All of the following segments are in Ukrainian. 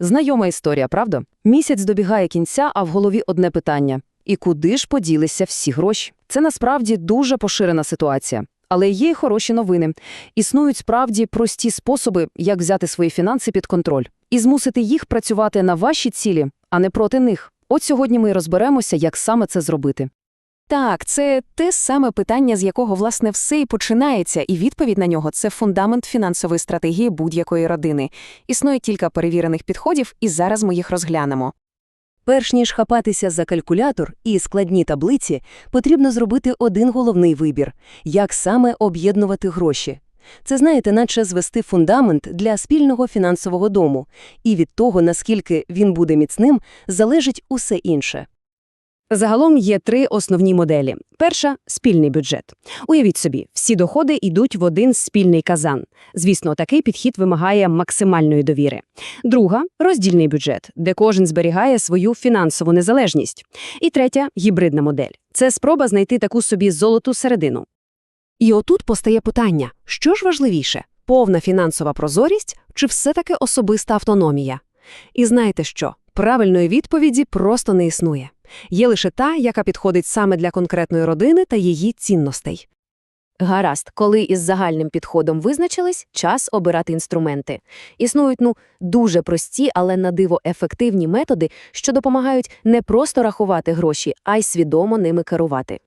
Знайома історія, правда? Місяць добігає кінця, а в голові одне питання. І куди ж поділися всі гроші? Це насправді дуже поширена ситуація. Але є й хороші новини. Існують справді прості способи, як взяти свої фінанси під контроль і змусити їх працювати на ваші цілі, а не проти них. От сьогодні ми розберемося, як саме це зробити. Так, це те саме питання, з якого, власне, все і починається, і відповідь на нього – це фундамент фінансової стратегії будь-якої родини. Існує кілька перевірених підходів, і зараз ми їх розглянемо. Перш ніж хапатися за калькулятор і складні таблиці, потрібно зробити один головний вибір – як саме об'єднувати гроші. Це, знаєте, наче звести фундамент для спільного фінансового дому, і від того, наскільки він буде міцним, залежить усе інше. Загалом є три основні моделі. Перша – спільний бюджет. Уявіть собі, всі доходи йдуть в один спільний казан. Звісно, такий підхід вимагає максимальної довіри. Друга – роздільний бюджет, де кожен зберігає свою фінансову незалежність. І третя – гібридна модель. Це спроба знайти таку собі золоту середину. І отут постає питання, що ж важливіше – повна фінансова прозорість чи все-таки особиста автономія? І знаєте що? Правильної відповіді просто не існує. Є лише та, яка підходить саме для конкретної родини та її цінностей. Гаразд, коли із загальним підходом визначились, час обирати інструменти. Існують, ну, дуже прості, але на диво ефективні методи, що допомагають не просто рахувати гроші, а й свідомо ними керувати.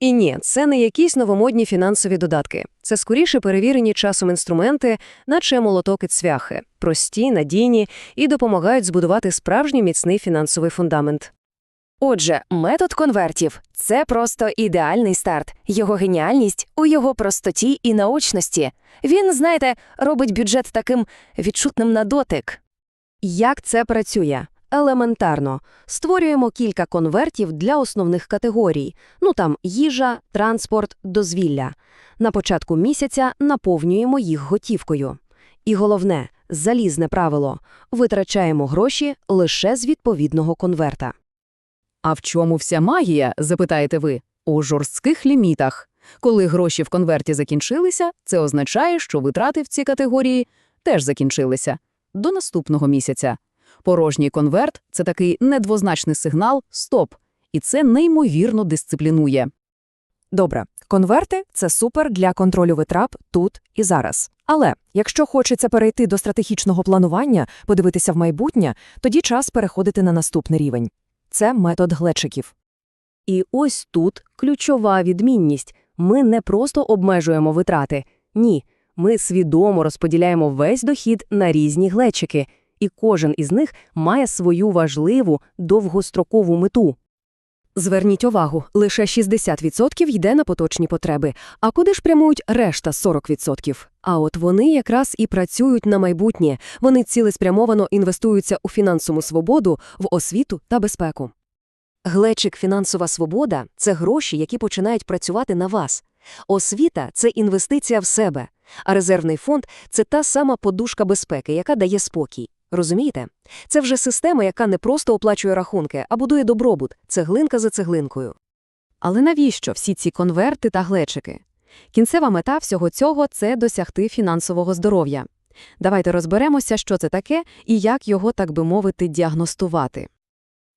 І ні, це не якісь новомодні фінансові додатки. Це скоріше перевірені часом інструменти, наче молоток і цвяхи, прості, надійні і допомагають збудувати справжній міцний фінансовий фундамент. Отже, метод конвертів – це просто ідеальний старт. Його геніальність у його простоті і наочності. Він, знаєте, робить бюджет таким відчутним на дотик. Як це працює? Елементарно. Створюємо кілька конвертів для основних категорій. Ну там їжа, транспорт, дозвілля. На початку місяця наповнюємо їх готівкою. І головне – залізне правило – витрачаємо гроші лише з відповідного конверта. А в чому вся магія, запитаєте ви? У жорстких лімітах. Коли гроші в конверті закінчилися, це означає, що витрати в цій категорії теж закінчилися. До наступного місяця. Порожній конверт – це такий недвозначний сигнал «стоп», і це неймовірно дисциплінує. Добре, конверти – це супер для контролю витрат тут і зараз. Але якщо хочеться перейти до стратегічного планування, подивитися в майбутнє, тоді час переходити на наступний рівень. Це метод глечиків. І ось тут ключова відмінність. Ми не просто обмежуємо витрати. Ні, ми свідомо розподіляємо весь дохід на різні глечики, і кожен із них має свою важливу довгострокову мету. Зверніть увагу, лише 60% йде на поточні потреби, а куди ж прямують решта 40%? А от вони якраз і працюють на майбутнє, вони цілеспрямовано інвестуються у фінансову свободу, в освіту та безпеку. Глечик «Фінансова свобода» – це гроші, які починають працювати на вас. Освіта – це інвестиція в себе, а резервний фонд – це та сама подушка безпеки, яка дає спокій. Розумієте? Це вже система, яка не просто оплачує рахунки, а будує добробут, цеглинка за цеглинкою. Але навіщо всі ці конверти та глечики? Кінцева мета всього цього – це досягти фінансового здоров'я. Давайте розберемося, що це таке і як його, так би мовити, діагностувати.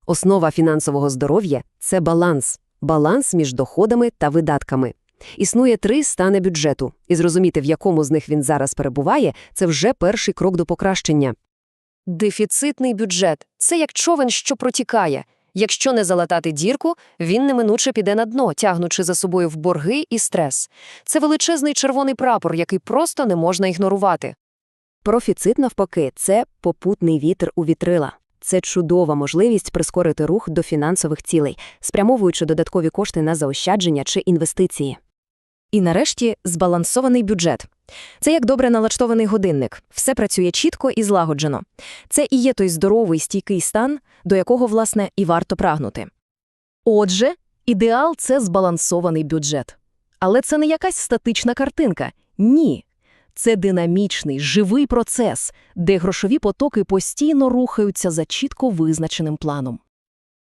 Основа фінансового здоров'я – це баланс. Баланс між доходами та видатками. Існує три стани бюджету, і зрозуміти, в якому з них він зараз перебуває, це вже перший крок до покращення. Дефіцитний бюджет – це як човен, що протікає. Якщо не залатати дірку, він неминуче піде на дно, тягнучи за собою в борги і стрес. Це величезний червоний прапор, який просто не можна ігнорувати. Профіцит, навпаки, це попутний вітер у вітрила. Це чудова можливість прискорити рух до фінансових цілей, спрямовуючи додаткові кошти на заощадження чи інвестиції. І нарешті збалансований бюджет. Це як добре налаштований годинник. Все працює чітко і злагоджено. Це і є той здоровий стійкий стан, до якого, власне, і варто прагнути. Отже, ідеал – це збалансований бюджет. Але це не якась статична картинка. Ні. Це динамічний, живий процес, де грошові потоки постійно рухаються за чітко визначеним планом.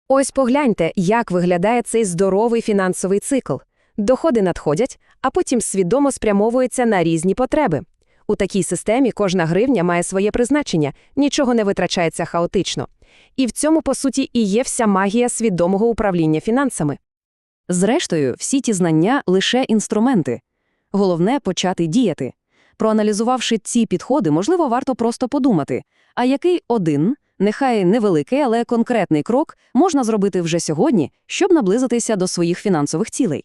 Ось погляньте, як виглядає цей здоровий фінансовий цикл. Доходи надходять, а потім свідомо спрямовуються на різні потреби. У такій системі кожна гривня має своє призначення, нічого не витрачається хаотично. І в цьому, по суті, і є вся магія свідомого управління фінансами. Зрештою, всі ті знання – лише інструменти. Головне – почати діяти. Проаналізувавши ці підходи, можливо, варто просто подумати, а який один, нехай невеликий, але конкретний крок можна зробити вже сьогодні, щоб наблизитися до своїх фінансових цілей.